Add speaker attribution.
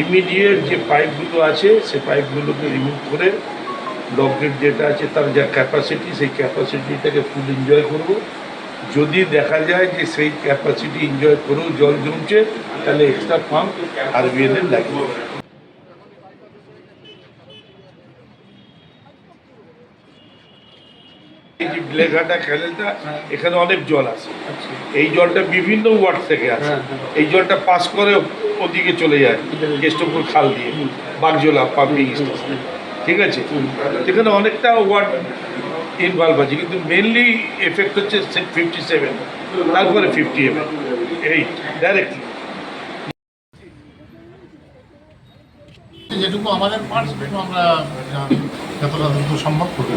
Speaker 1: Immediate যে পাইপগুলো আছে, সে পাইপগুলোকে remove করে ডগেট যেটা আছে, তার যা ক্যাপাসিটি সেই ক্যাপাসিটিটাকে ফুল এনজয় করব। যদি দেখা যায় যে সেই ক্যাপাসিটি এনজয় করেও জল জমছে, তাহলে এক্সট্রা পাম্প আর বিএনএল লাগবে এই যে বেলেঘাটা ক্যানেলটা এখানে অনেক জল আছে। এই জলটা বিভিন্ন ওয়ার্ড থেকে আসে। এই জলটা পাস করে ওদিকে চলে যায় কেষ্টপুর খাল দিয়ে বাগজোলা পাম্পিং স্টেশন। ঠিক আছে? এখানে অনেকটা ওয়ার্ড ইনভলভ আছে কিন্তু মেনলি এফেক্ট হচ্ছে ফিফটি সেভেন তারপরে ফিফটি এম এইট ডাইরেক্টলি
Speaker 2: যেটুকু আমাদের পার্ট আমরা যতটা দ্রুত সম্ভব করব